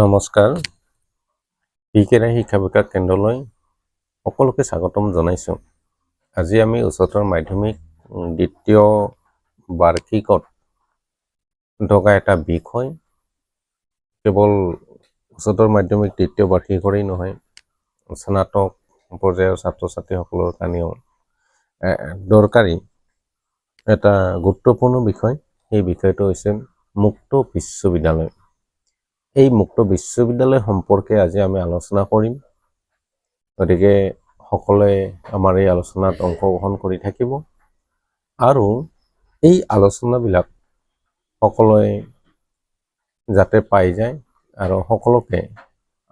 নমস্কাৰ। পিকেৰা শিক্ষা বিকাশ কেন্দ্ৰলৈ সকলোকে স্বাগতম জনাইছোঁ। আজি আমি উচ্চতৰ মাধ্যমিক, দ্বিতীয় বাৰ্ষিকত থকা এটা বিষয়, কেৱল উচ্চতৰ মাধ্যমিক তৃতীয় বাৰ্ষিকৰেই নহয়, স্নাতক পৰ্যায়ৰ ছাত্ৰ ছাত্ৰীসকলৰ কাৰণেও দৰকাৰী এটা গুৰুত্বপূৰ্ণ বিষয়। সেই বিষয়টো হৈছে মুক্ত বিশ্ববিদ্যালয়। এই মুক্ত বিশ্ববিদ্যালয় সম্পৰ্কে আজি আমি আলোচনা কৰিম। গতিকে সকলোৱে আমাৰ এই আলোচনাত অংশগ্ৰহণ কৰি থাকিব। আৰু এই আলোচনাবিলাক সকলোৱে যাতে পাই যায় আৰু সকলোকে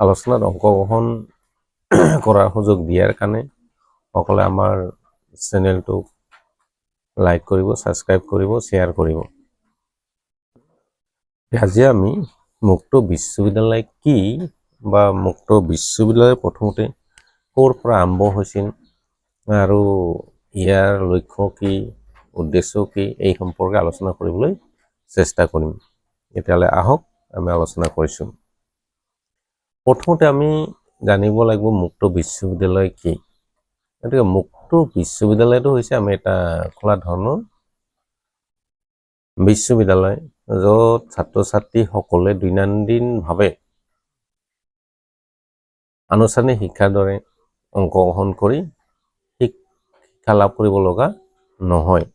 আলোচনাত অংশগ্ৰহণ কৰাৰ সুযোগ দিয়াৰ কাৰণে সকলোৱে আমাৰ চেনেলটোক লাইক কৰিব, ছাবস্ক্ৰাইব কৰিব, শ্বেয়াৰ কৰিব। আজি আমি মুক্ত বিশ্ববিদ্যালয় কি বা মুক্ত বিশ্ববিদ্যালয় প্ৰথমতে ক'ৰ পৰা আৰম্ভ হৈছিল আৰু ইয়াৰ লক্ষ্য কি, উদ্দেশ্য কি, এই সম্পৰ্কে আলোচনা কৰিবলৈ চেষ্টা কৰিম। এতিয়ালৈ আহক, আমি আলোচনা কৰিছোঁ। প্ৰথমতে আমি জানিব লাগিব মুক্ত বিশ্ববিদ্যালয় কি। গতিকে মুক্ত বিশ্ববিদ্যালয়টো হৈছে আমি এটা খোলা ধৰণৰ বিশ্ববিদ্যালয়। য'ত ছাত্ৰ ছাত্ৰীসকলে দৈনন্দিনভাৱে আনুষ্ঠানিক শিক্ষাৰ দৰে অংশগ্ৰহণ কৰি শিক- শিক্ষা লাভ কৰিব লগা নহয়।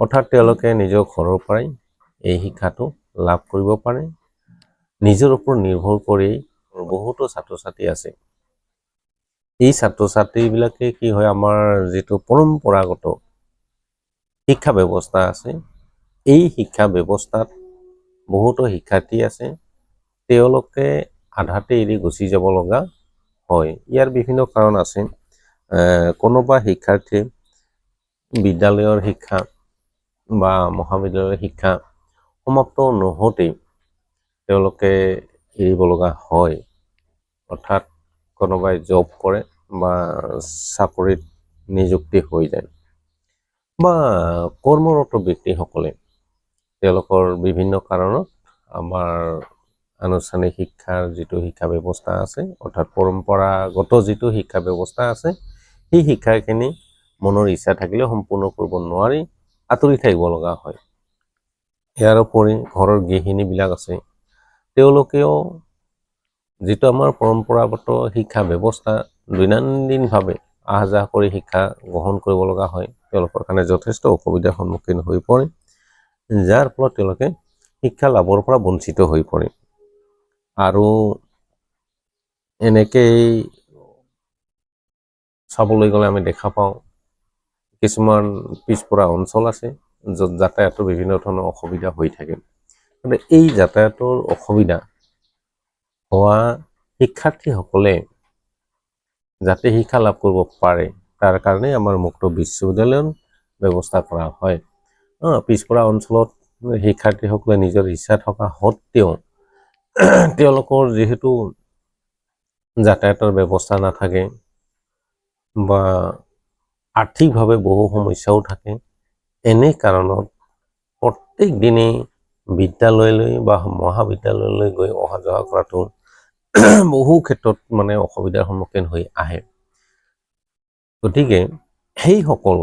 অৰ্থাৎ তেওঁলোকে নিজৰ ঘৰৰ পৰাই এই শিক্ষাটো লাভ কৰিব পাৰে। নিজৰ ওপৰত নিৰ্ভৰ কৰি বহুতো ছাত্ৰ ছাত্ৰী আছে। এই ছাত্ৰ ছাত্ৰীবিলাকে কি হয়, আমাৰ যিটো পৰম্পৰাগত শিক্ষা ব্যৱস্থা আছে এই শিক্ষা ব্যৱস্থাত বহুতো শিক্ষাৰ্থী আছে। তেওঁলোকে আধাতে এৰি গুচি যাব লগা হয়। ইয়াৰ বিভিন্ন কাৰণ আছে। কোনোবা শিক্ষাৰ্থীয়ে বিদ্যালয়ৰ শিক্ষা বা মহাবিদ্যালয়ৰ শিক্ষা সমাপ্ত নহওঁতেই তেওঁলোকে এৰিব লগা হয়। অৰ্থাৎ কোনোবাই জব কৰে বা চাকৰিত নিযুক্তি হৈ যায়। বা কৰ্মৰত ব্যক্তিসকলে তেওঁলোকৰ বিভিন্ন কাৰণত আমাৰ আনুষ্ঠানিক শিক্ষাৰ যিটো শিক্ষা ব্যৱস্থা আছে অৰ্থাৎ পৰম্পৰাগত যিটো শিক্ষা ব্যৱস্থা আছে সেই শিক্ষাখিনি মনৰ ইচ্ছা থাকিলেও সম্পূৰ্ণ কৰিব নোৱাৰি আঁতৰি থাকিব লগা হয়। ইয়াৰ উপৰি ঘৰৰ গৃহিণীবিলাক আছে তেওঁলোকেও যিটো আমাৰ পৰম্পৰাগত শিক্ষা ব্যৱস্থা দৈনন্দিনভাৱে আহ যাহ কৰি শিক্ষা গ্ৰহণ কৰিব লগা হয় তেওঁলোকৰ কাৰণে যথেষ্ট অসুবিধাৰ সন্মুখীন হৈ পৰে। যাৰ ফলত তেওঁলোকে শিক্ষা লাভৰ পৰা বঞ্চিত হৈ পৰে। আৰু এনেকেই চাবলৈ গ'লে আমি দেখা পাওঁ, কিছুমান পিছপৰা অঞ্চল আছে, য'ত যাতায়াতৰ বিভিন্ন ধৰণৰ অসুবিধা হৈ থাকে। গতিকে এই যাতায়াতৰ অসুবিধা হোৱা শিক্ষাৰ্থীসকলে যাতে শিক্ষা লাভ কৰিব পাৰে, তাৰ কাৰণে আমাৰ মুক্ত বিশ্ববিদ্যালয়ৰ ব্যৱস্থা কৰা হয়। পিছপৰা অঞ্চলত শিক্ষাৰ্থীসকলে নিজৰ ইচ্ছা থকা সত্ত্বেও তেওঁলোকৰ যিহেতু যাতায়াতৰ ব্যৱস্থা নাথাকে বা আৰ্থিকভাৱে বহু সমস্যাও থাকে, এনে কাৰণত প্ৰত্যেক দিনেই বিদ্যালয়লৈ বা মহাবিদ্যালয়লৈ গৈ অহা যোৱা কৰাটো বহু ক্ষেত্ৰত মানে অসুবিধাৰ সন্মুখীন হৈ আহে। গতিকে সেইসকল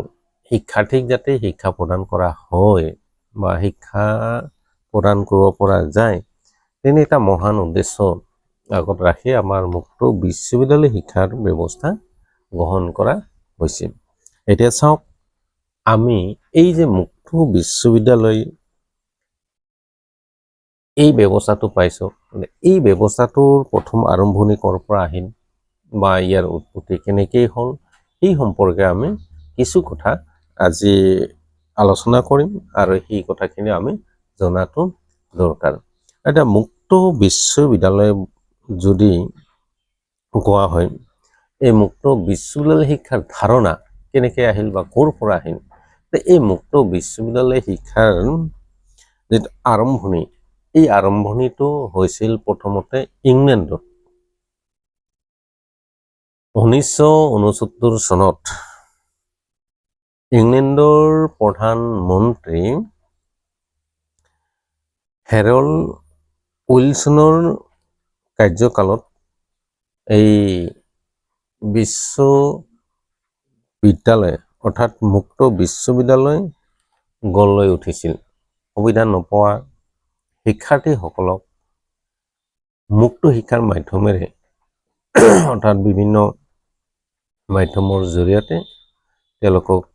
শিক্ষাৰ্থীক যাতে শিক্ষা প্ৰদান কৰা হয় বা শিক্ষা প্ৰদান কৰিব পৰা যায় তেনে এটা মহান উদ্দেশ্য আগত ৰাখি আমাৰ মুক্ত বিশ্ববিদ্যালয় শিক্ষাৰ ব্যৱস্থা গ্ৰহণ কৰা হৈছিল এতিয়া চাওক আমি এই যে মুক্ত বিশ্ববিদ্যালয় এই ব্যৱস্থাটো পাইছোঁ এই ব্যৱস্থাটোৰ প্ৰথম আৰম্ভণি ক'ৰ পৰা আহিল বা ইয়াৰ উৎপত্তি কেনেকৈ হ'ল সেই সম্পৰ্কে আমি কিছু কথা আজি আলোচনা কৰিম আৰু সেই কথাখিনি আমি জনাটো দৰকাৰ। এতিয়া মুক্ত বিশ্ববিদ্যালয় যদি কোৱা হয়, এই মুক্ত বিশ্ববিদ্যালয় শিক্ষাৰ ধাৰণা কেনেকৈ আহিল বা ক'ৰ পৰা আহিল? এই মুক্ত বিশ্ববিদ্যালয় শিক্ষাৰ যিটো আৰম্ভণি, এই আৰম্ভণিটো হৈছিল প্ৰথমতে ইংলেণ্ডত। ঊনৈছশ ঊনসত্তৰ চনত ইংলেণ্ডৰ প্ৰধানমন্ত্ৰী হেৰল্ড উইলছনৰ কাৰ্যকালত এই বিশ্ববিদ্যালয়, অৰ্থাৎ মুক্ত বিশ্ববিদ্যালয় গঢ় লৈ উঠিছিল। সুবিধা নোপোৱা শিক্ষাৰ্থীসকলক মুক্ত শিক্ষাৰ মাধ্যমেৰে, অৰ্থাৎ বিভিন্ন মাধ্যমৰ জৰিয়তে তেওঁলোকক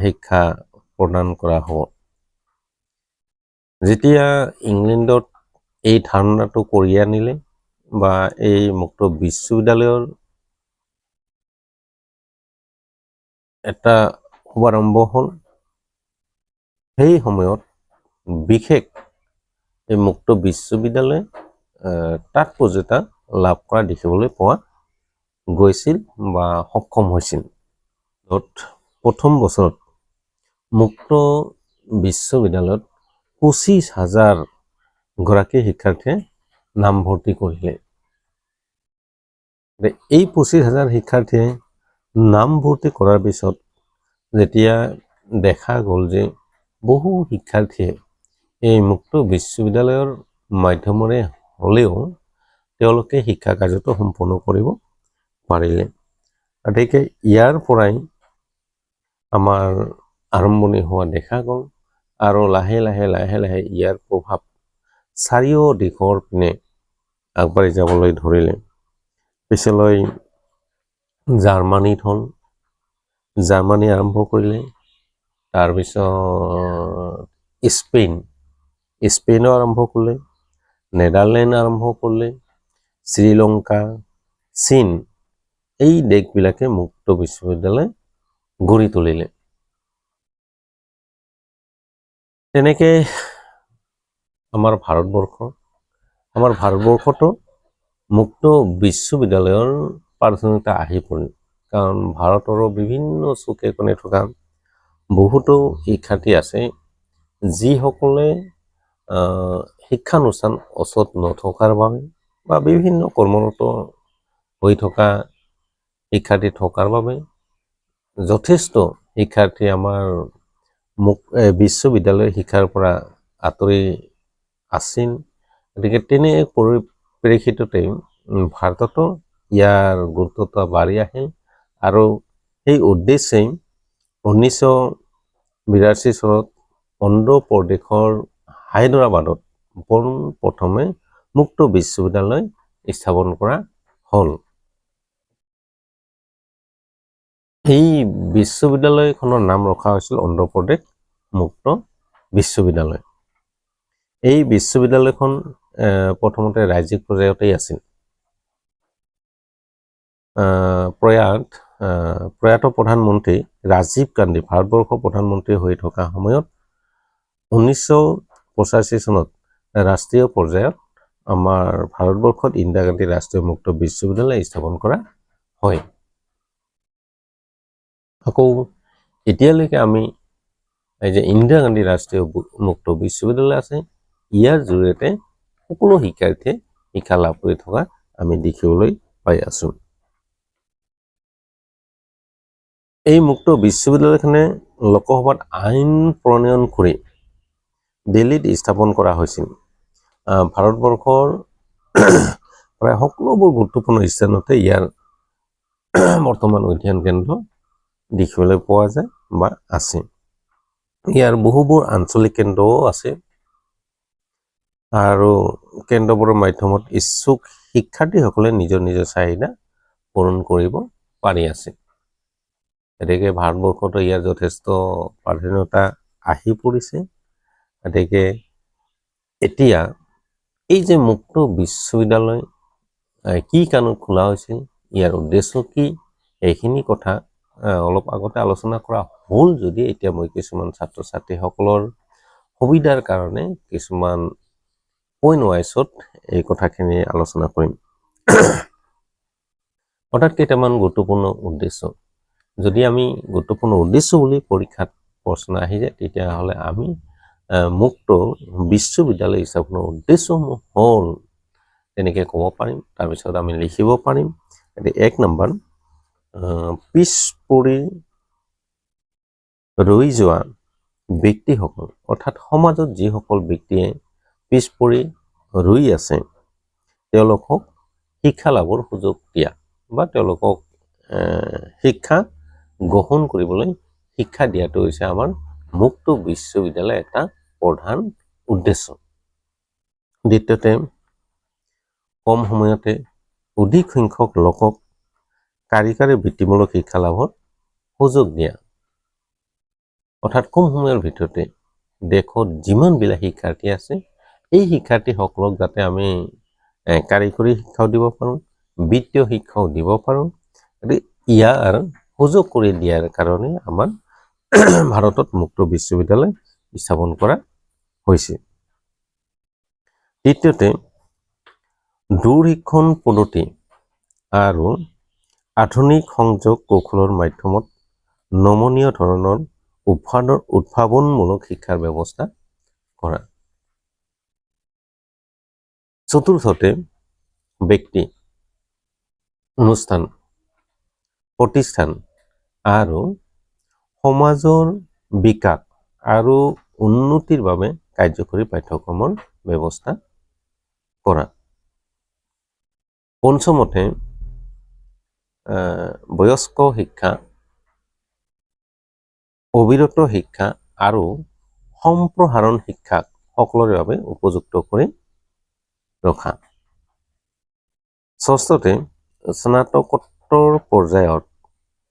শিক্ষা প্ৰদান কৰা হ'ব। যেতিয়া ইংলেণ্ডত এই ধাৰণাটো কৰি আনিলে বা এই মুক্ত বিশ্ববিদ্যালয়ৰ এটা শুভাৰম্ভ হ'ল, সেই সময়ত বিশেষ এই মুক্ত বিশ্ববিদ্যালয়ে তাৎপৰ্যতা লাভ কৰা দেখিবলৈ পোৱা গৈছিল বা সক্ষম হৈছিল। প্ৰথম বছৰত মুক্ত বিশ্ববিদ্যালয়ত পঁচিছ হাজাৰ গৰাকী শিক্ষাৰ্থীয়ে নামভৰ্তি কৰিলে। এই পঁচিছ হাজাৰ শিক্ষাৰ্থীয়ে নামভৰ্তি কৰাৰ পিছত যেতিয়া দেখা গ'ল যে বহু শিক্ষাৰ্থীয়ে এই মুক্ত বিশ্ববিদ্যালয়ৰ মাধ্যমেৰে হ'লেও তেওঁলোকে শিক্ষা কাৰ্যটো সম্পন্ন কৰিব পাৰিলে। গতিকে ইয়াৰ পৰাই আমাৰ আৰম্ভণি হোৱা দেখা গ'ল। আৰু লাহে লাহে লাহে লাহে ইয়াৰ প্ৰভাৱ চাৰিও দিশৰ পিনে আগবাঢ়ি যাবলৈ ধৰিলে। পিছলৈ জাৰ্মানীত হ'ল। জাৰ্মানী আৰম্ভ কৰিলে। তাৰপিছত স্পেইন। স্পেইনো আৰম্ভ কৰিলে। নেডাৰলেণ্ড আৰম্ভ কৰিলে। শ্ৰীলংকা, চীন। এই দেশবিলাকে মুক্ত বিশ্ববিদ্যালয় গঢ়ি তুলিলে। তেনেকে আমাৰ ভাৰতবৰ্ষ আমাৰ ভাৰতবৰ্ষতো মুক্ত বিশ্ববিদ্যালয়ৰ প্ৰাধান্যতা আহি পৰিল কাৰণ ভাৰতৰো বিভিন্ন চুকে কোণে থকা বহুতো শিক্ষাৰ্থী আছে, যিসকলে শিক্ষানুষ্ঠান ওচৰত নথকাৰ বাবে বা বিভিন্ন কৰ্মৰত হৈ থকা শিক্ষাৰ্থী থকাৰ বাবে যথেষ্ট শিক্ষাৰ্থী আমাৰ এ, বিশ্ববিদ্যালয় শিক্ষাৰ পৰা আঁতৰি আছিল। গতিকে তেনে পৰিপ্ৰেক্ষিততে ভাৰততো ইয়াৰ গুৰুত্বতা বাঢ়ি আহিল আৰু সেই বিৰাশী চনত অন্ধ্ৰ প্ৰদেশৰ হায়দৰাবাদত পোনপ্ৰথমে মুক্ত বিশ্ববিদ্যালয় স্থাপন কৰা হ'ল। এই বিশ্ববিদ্যালয়খনৰ নাম ৰখা হৈছিল অন্ধ্ৰ প্ৰদেশ মুক্ত বিশ্ববিদ্যালয়। এই বিশ্ববিদ্যালয়খন প্ৰথমতে ৰাজ্যিক পৰ্যায়তেই আছিল। প্ৰয়াত প্ৰয়াত প্ৰধানমন্ত্ৰী ৰাজীৱ গান্ধী ভাৰতবৰ্ষৰ প্ৰধানমন্ত্ৰী হৈ থকা সময়ত ঊনৈছশ পঁচাশী চনত ৰাষ্ট্ৰীয় পৰ্যায়ত আমাৰ ভাৰতবৰ্ষত ইন্দিৰা গান্ধী ৰাষ্ট্ৰীয় মুক্ত বিশ্ববিদ্যালয় স্থাপন কৰা হয়। আকৌ এতিয়ালৈকে আমি এই যে ইন্দিৰা গান্ধী ৰাষ্ট্ৰীয় মুক্ত বিশ্ববিদ্যালয় আছে, ইয়াৰ জৰিয়তে সকলো শিক্ষাৰ্থীয়ে শিক্ষা লাভ কৰি থকা আমি দেখিবলৈ পাই আছো। এই মুক্ত বিশ্ববিদ্যালয়খনে লোকসভাত আইন প্ৰণয়ন কৰি দিল্লীত স্থাপন কৰা হৈছিল। ভাৰতবৰ্ষৰ প্ৰায় সকলোবোৰ গুৰুত্বপূৰ্ণ স্থানতে ইয়াৰ বৰ্তমান অধ্যয়ন কেন্দ্ৰ দেখিবলৈ পোৱা যায় বা আছে। ইয়াৰ বহুবোৰ আঞ্চলিক কেন্দ্ৰও আছে। আৰু কেন্দ্ৰবোৰৰ মাধ্যমত ইচ্ছুক শিক্ষাৰ্থীসকলে নিজৰ নিজৰ চাহিদা পূৰণ কৰিব পাৰি আছে। গতিকে ভাৰতবৰ্ষতো ইয়াৰ যথেষ্ট প্ৰাধান্যতা আহি পৰিছে। গতিকে এতিয়া এই যে মুক্ত বিশ্ববিদ্যালয় কি কাৰণত খোলা হৈছিল, ইয়াৰ উদ্দেশ্য কি এইখিনি কথা অলপ আগতে আলোচনা কৰা হ'ল যদি এতিয়া মই কিছুমান ছাত্ৰ ছাত্ৰীসকলৰ সুবিধাৰ কাৰণে কিছুমান পইণ্ট ৱাইজত এই কথাখিনি আলোচনা কৰিম। অৰ্থাৎ কেইটামান গুৰুত্বপূৰ্ণ উদ্দেশ্য। যদি আমি গুৰুত্বপূৰ্ণ উদ্দেশ্য বুলি পৰীক্ষাত প্ৰশ্ন আহি যায়, তেতিয়াহ'লে আমি মুক্ত বিশ্ববিদ্যালয় স্থাপনৰ উদ্দেশ্যসমূহ হ'ল, তেনেকৈ ক'ব পাৰিম, তাৰপিছত আমি লিখিব পাৰিম। এক নম্বৰ পিছ পৰি ৰৈ যোৱা ব্যক্তিসকল, অৰ্থাৎ সমাজত যিসকল ব্যক্তিয়ে পিছ পৰি ৰৈ আছে, তেওঁলোকক শিক্ষা লাভৰ সুযোগ দিয়া বা তেওঁলোকক শিক্ষা গ্ৰহণ কৰিবলৈ শিক্ষা দিয়াটো হৈছে আমাৰ মুক্ত বিশ্ববিদ্যালয়ৰ এটা প্ৰধান উদ্দেশ্য। দ্বিতীয়তে, কম সময়তে অধিক সংখ্যক লোকক কাৰিকৰী বৃত্তিমূলক শিক্ষা লাভৰ সুযোগ দিয়া। অৰ্থাৎ কম সময়ৰ ভিতৰতে দেশত যিমানবিলাক শিক্ষাৰ্থী আছে, এই শিক্ষাৰ্থীসকলক যাতে আমি কাৰিকৰী শিক্ষাও দিব পাৰোঁ, বিত্তীয় শিক্ষাও দিব পাৰোঁ ইয়াৰ সুযোগ কৰি দিয়াৰ কাৰণে আমাৰ ভাৰতত মুক্ত বিশ্ববিদ্যালয় স্থাপন কৰা হৈছে। তৃতীয়তে, দূৰশিক্ষণ পদ্ধতি আৰু আধুনিক সংযোগ কৌশলৰ মাধ্যমত নমনীয় ধৰণৰ উদ্ভাৱন উদ্ভাৱনমূলক শিক্ষাৰ ব্যৱস্থা কৰা। চতুৰ্থতে, ব্যক্তি, অনুষ্ঠান, প্ৰতিষ্ঠান আৰু সমাজৰ বিকাশ আৰু উন্নতিৰ বাবে কাৰ্যকৰী পাঠ্যক্ৰমৰ ব্যৱস্থা কৰা। পঞ্চমতে বয়স্ক শিক্ষা, অবিৰত শিক্ষা আৰু সম্প্ৰসাৰণ শিক্ষাক সকলোৰে বাবে উপযুক্ত কৰি ৰখা। ষষ্ঠতে, স্নাতকোত্তৰ পৰ্যায়ত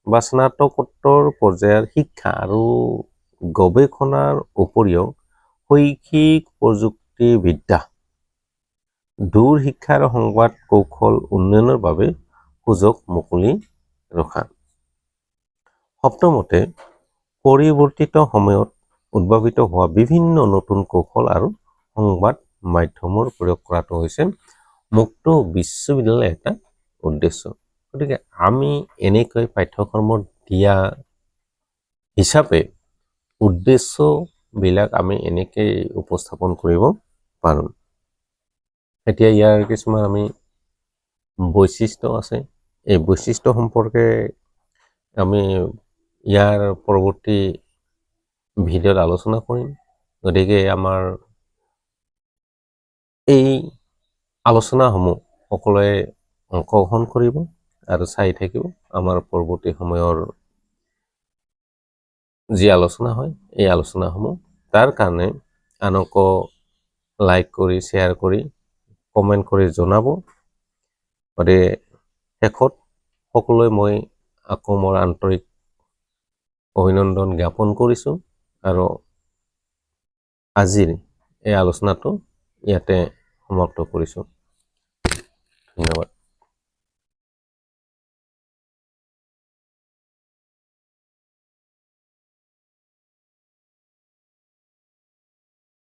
বা স্নাতকোত্তৰ পৰ্যায়ৰ শিক্ষা আৰু গৱেষণাৰ উপৰিও শৈক্ষিক প্ৰযুক্তিবিদ্যা, দূৰ শিক্ষাৰ সংবাদ কৌশল উন্নয়নৰ বাবে সুযোগ মুকলি ৰখা। সপ্তমতে পৰিৱৰ্তিত সময়ত উদ্ভাৱিত হোৱা বিভিন্ন নতুন কৌশল আৰু সংবাদ মাধ্যমৰ প্ৰয়োগ কৰাটো হৈছে মুক্ত বিশ্ববিদ্যালয়ৰ এটা উদ্দেশ্য। গতিকে আমি এনেকৈ পাঠ্যক্ৰমত দিয়া হিচাপে উদ্দেশ্যবিলাক আমি এনেকৈ উপস্থাপন কৰিব পাৰোঁ। এতিয়া ইয়াৰ কিছুমান আমি বৈশিষ্ট্য আছে। এই বৈশিষ্ট্য সম্পৰ্কে আমি ইয়াৰ পৰৱৰ্তী ভিডিঅ'ত আলোচনা কৰিম। গতিকে আমাৰ এই আলোচনাসমূহ সকলোৱে অংশগ্ৰহণ কৰিব আৰু চাই থাকিব। আমাৰ পৰৱৰ্তী সময়ৰ যি আলোচনা হয় এই আলোচনাসমূহ। তাৰ কাৰণে আনকো লাইক কৰি শ্বেয়াৰ কৰি কমেণ্ট কৰি জনাব। গতিকে শেষত সকলোৱে মই আকৌ মোৰ আন্তৰিক অভিনন্দন জ্ঞাপন কৰিছোঁ আৰু আজিৰ এই আলোচনাটো ইয়াতে সমাপ্ত কৰিছোঁ। ধন্যবাদ।